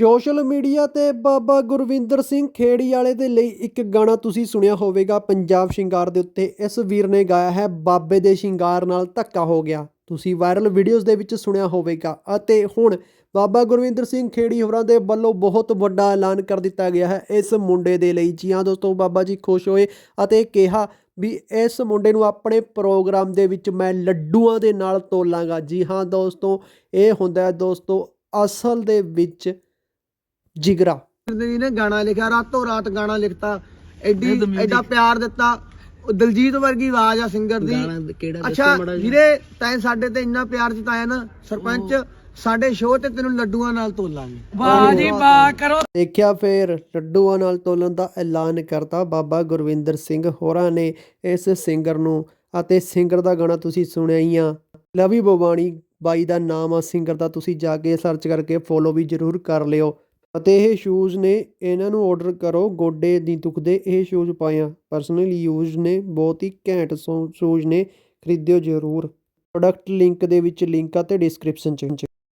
Social media ਤੇ ਬਾਬਾ ਗੁਰਵਿੰਦਰ ਸਿੰਘ ਖੇੜੀ ਵਾਲੇ ਦੇ ਲਈ ਇੱਕ ਗਾਣਾ ਤੁਸੀਂ ਸੁਣਿਆ ਹੋਵੇਗਾ, ਪੰਜਾਬ ਸ਼ਿੰਗਾਰ ਦੇ ਉੱਤੇ। ਇਸ ਵੀਰ ਨੇ ਗਾਇਆ ਹੈ, ਬਾਬੇ ਦੇ ਸ਼ਿੰਗਾਰ ਨਾਲ ਧੱਕਾ ਹੋ ਗਿਆ। ਤੁਸੀਂ ਵਾਇਰਲ ਵੀਡੀਓਜ਼ ਦੇ ਵਿੱਚ ਸੁਣਿਆ ਹੋਵੇਗਾ। ਅਤੇ ਹੁਣ ਬਾਬਾ ਗੁਰਵਿੰਦਰ ਸਿੰਘ ਖੇੜੀ ਹੋਰਾਂ ਦੇ ਵੱਲੋਂ ਬਹੁਤ ਵੱਡਾ ਐਲਾਨ ਕਰ ਦਿੱਤਾ ਗਿਆ ਹੈ ਇਸ ਮੁੰਡੇ ਦੇ ਲਈ। ਜੀ ਹਾਂ ਦੋਸਤੋ, ਬਾਬਾ ਜੀ ਖੁਸ਼ ਹੋਏ ਅਤੇ ਕਿਹਾ ਵੀ ਇਸ ਮੁੰਡੇ ਨੂੰ ਆਪਣੇ ਪ੍ਰੋਗਰਾਮ ਦੇ ਵਿੱਚ ਮੈਂ ਲੱਡੂਆਂ ਦੇ ਨਾਲ ਤੋਲਾਂਗਾ। ਜੀ ਹਾਂ ਦੋਸਤੋ, ਇਹ ਹੁੰਦਾ ਹੈ ਦੋਸਤੋ, ਅਸਲ ਦੇ ਵਿੱਚ ਜਿਗਰਾ। ਜੀ ਨੇ ਗਾਣਾ ਲਿਖਿਆ ਰਾਤੋਂ ਰਾਤ ਗਾਣਾ ਲਿਖਤਾ। ਐਡੀ ਐਡਾ ਪਿਆਰ ਦਿੱਤਾ। ਉਹ ਦਿਲਜੀਤ ਵਰਗੀ ਆਵਾਜ਼ ਆ ਸਿੰਗਰ ਦੀ। ਅੱਛਾ ਵੀਰੇ ਤੈਂ ਸਾਡੇ ਤੇ ਇੰਨਾ ਪਿਆਰ ਜਤਾਇਆ ਨਾ ਸਰਪੰਚ ਸਾਡੇ ਸ਼ੋਅ ਤੇ ਤੈਨੂੰ ਲੱਡੂਆਂ ਨਾਲ ਤੋਲਾਂਗੇ। ਵਾਹ ਜੀ ਵਾਹ। ਕਰੋ। ਦੇਖਿਆ ਫਿਰ ਲੱਡੂਆਂ ਨਾਲ ਤੋਲਣ ਦਾ ਐਲਾਨ ਕਰਤਾ ਬਾਬਾ ਗੁਰਵਿੰਦਰ ਸਿੰਘ ਹੋਰਾਂ ਨੇ ਇਸ ਸਿੰਗਰ ਨੂੰ। ਅਤੇ ਸਿੰਗਰ ਦਾ ਗਾਣਾ ਤੁਸੀਂ ਸੁਣਿਆ ਹੀ ਆ। ਲਵੀ ਬੋਬਾਣੀ ਬਾਈ ਦਾ ਨਾਮ ਆ ਸਿੰਗਰ ਦਾ ਤੁਸੀਂ ਜਾ ਕੇ ਸਰਚ ਕਰਕੇ ਫੋਲੋ ਵੀ ਜ਼ਰੂਰ ਕਰ ਲਿਓ। ਅਤੇ ਇਹ ਸ਼ੂਜ਼ ਨੇ ਇਹਨਾਂ ਨੂੰ ਔਡਰ ਕਰੋ, ਗੋਡੇ ਨਹੀਂ ਦੁਖਦੇ, ਇਹ ਸ਼ੂਜ਼ ਪਾਇਆ। ਪਰਸਨਲੀ ਯੂਜ਼ ਨੇ, ਬਹੁਤ ਹੀ ਘੈਂਟ ਸੋ ਸ਼ੂਜ਼ ਨੇ, ਖਰੀਦਿਓ ਜ਼ਰੂਰ। ਪ੍ਰੋਡਕਟ ਲਿੰਕ ਦੇ ਵਿੱਚ ਲਿੰਕ ਆ ਤੇ ਡਿਸਕ੍ਰਿਪਸ਼ਨ 'ਚ।